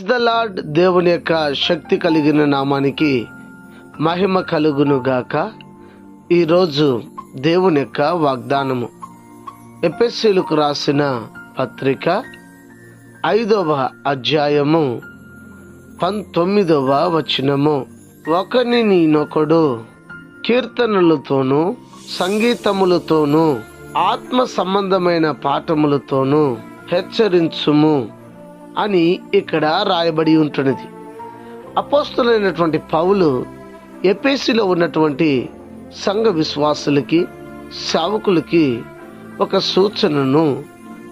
The lord దేవుని యొక్క శక్తి కలిగిన నామానికి మహిమ కలుగును గాక. ఈరోజు దేవుని యొక్క వాగ్దానము. ఎపిఎస్సీలకు రాసిన పత్రిక ఐదవ అధ్యాయము పంతొమ్మిదవ వచనము. ఒకని నేనొకడు కీర్తనలతోనూ సంగీతములతోనూ ఆత్మ సంబంధమైన పాఠములతోనూ హెచ్చరించుము. అని ఇక్కడ రాయబడి ఉంటున్నది. అపోస్తులైనటువంటి పౌలు ఎపేసిలో ఉన్నటువంటి సంఘ విశ్వాసులకి సేవకులకి ఒక సూచనను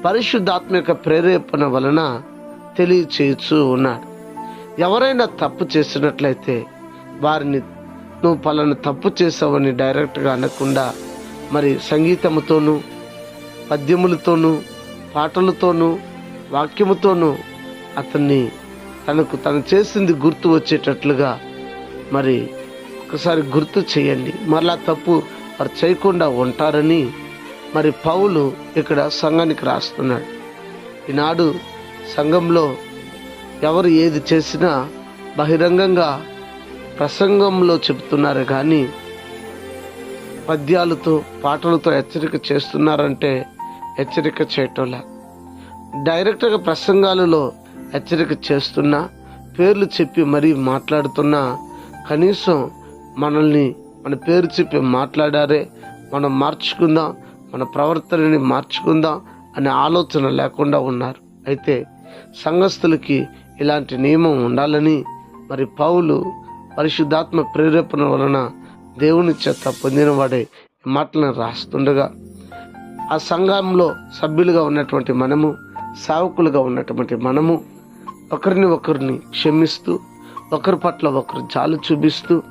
పరిశుద్ధాత్మక ప్రేరేపణ వలన తెలియచేయచ్చు ఉన్నాడు. ఎవరైనా తప్పు చేసినట్లయితే వారిని నువ్వు పలానా తప్పు చేసావని డైరెక్ట్గా అనకుండా మరి సంగీతముతోనూ పద్యములతోనూ పాటలతోనూ వాక్యముతోనూ అతన్ని తనకు తను చేసింది గుర్తు వచ్చేటట్లుగా మరి ఒకసారి గుర్తు చేయండి. మరలా తప్పు వారు చేయకుండా ఉంటారని మరి పౌలు ఇక్కడ సంఘానికి రాస్తున్నాడు. ఈనాడు సంఘంలో ఎవరు ఏది చేసినా బహిరంగంగా ప్రసంగంలో చెబుతున్నారు కానీ పద్యాలతో పాటలతో హెచ్చరిక చేస్తున్నారంటే హెచ్చరిక చేయటంలా. డైరెక్ట్గా ప్రసంగాలలో హెచ్చరిక చేస్తున్నా పేర్లు చెప్పి మరీ మాట్లాడుతున్నా కనీసం మనల్ని మన పేరు చెప్పి మాట్లాడారే మనం మార్చుకుందాం మన ప్రవర్తనని మార్చుకుందాం అనే ఆలోచన లేకుండా ఉన్నారు. అయితే సంఘస్థులకి ఇలాంటి నియమం ఉండాలని మరి పౌలు పరిశుద్ధాత్మ ప్రేరేపణ వలన దేవుని చేత పొందినవాడే ఈ మాటలను రాస్తుండగా ఆ సంఘంలో సభ్యులుగా ఉన్నటువంటి మనము సేవకులుగా ఉన్నటువంటి మనము ఒకరిని ఒకరిని క్షమిస్తూ ఒకరి పట్ల ఒకరు జాలు చూపిస్తూ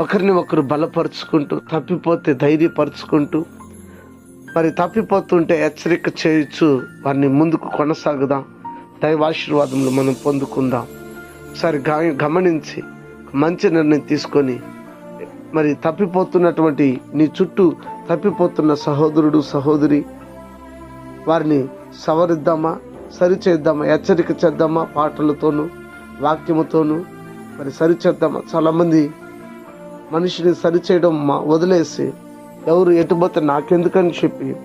ఒకరిని ఒకరు బలపరుచుకుంటూ తప్పిపోతే ధైర్యపరుచుకుంటూ మరి తప్పిపోతుంటే హెచ్చరిక చేయొచ్చు. వారిని ముందుకు కొనసాగుదాం. దైవాశీర్వాదములు మనం పొందుకుందాం. సరి గమనించి మంచి నిర్ణయం తీసుకొని మరి తప్పిపోతున్నటువంటి నీ చుట్టూ తప్పిపోతున్న సహోదరుడు సహోదరి వారిని సవరిద్దామా? సరిచేద్దామా? హెచ్చరిక చేద్దామా పాటలతోనూ వాక్యముతోనూ? మరి సరిచేద్దామా? చాలామంది మనిషిని సరిచేయడం మా వదిలేసి ఎవరు ఎటుపోతే నాకెందుకని చెప్పి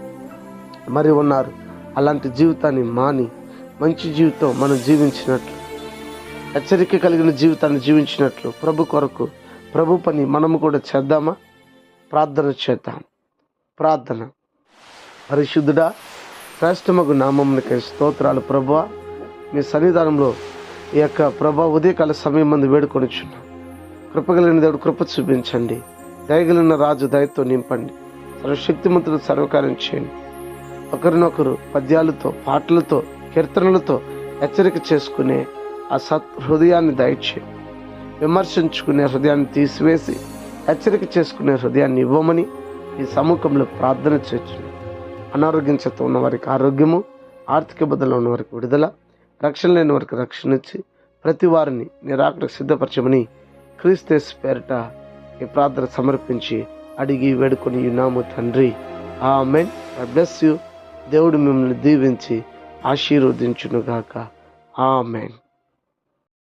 మరి ఉన్నారు. అలాంటి జీవితాన్ని మాని మంచి జీవితం మనం జీవించినట్లు హెచ్చరిక కలిగిన జీవితాన్ని జీవించినట్లు ప్రభు కొరకు ప్రభు పని మనము కూడా చేద్దామా? ప్రార్థన చేద్దాం. ప్రార్థన. పరిశుద్ధుడా శ్రేష్టమగు నామమునికై స్తోత్రాలు ప్రభు. మీ సన్నిధానంలో ఈ యొక్క ప్రభా ఉదయకాల సమయం మంది వేడుకొనిచున్నాం. కృపగలిగిన దేవుడు కృప చూపించండి. దయగలిగిన రాజు దయతో నింపండి. సర్వశక్తిమంతుడు సర్వకార్యం చేయండి. ఒకరినొకరు పద్యాలతో పాటలతో కీర్తనలతో హెచ్చరిక చేసుకునే ఆ సత్ హృదయాన్ని దయచేయండి. విమర్శించుకునే హృదయాన్ని తీసివేసి హెచ్చరిక చేసుకునే హృదయాన్ని ఇవ్వమని ఈ సముఖంలో ప్రార్థన చేర్చును అనారోగ్యం చేత ఉన్న వారికి ఆరోగ్యము ఆర్థిక బదులు ఉన్న వారికి విడుదల రక్షణ లేని వారికి రక్షణ ఇచ్చి ప్రతి వారిని నిరాకరకు సిద్ధపరచమని క్రీస్తేస్ పేరిట ఈ ప్రార్థన సమర్పించి అడిగి వేడుకొని ఉన్నాము తండ్రి. ఆ మెన్ బ్లెస్ యూ. దేవుడు మిమ్మల్ని దీవించి ఆశీర్వదించునుగాక. ఆ మెన్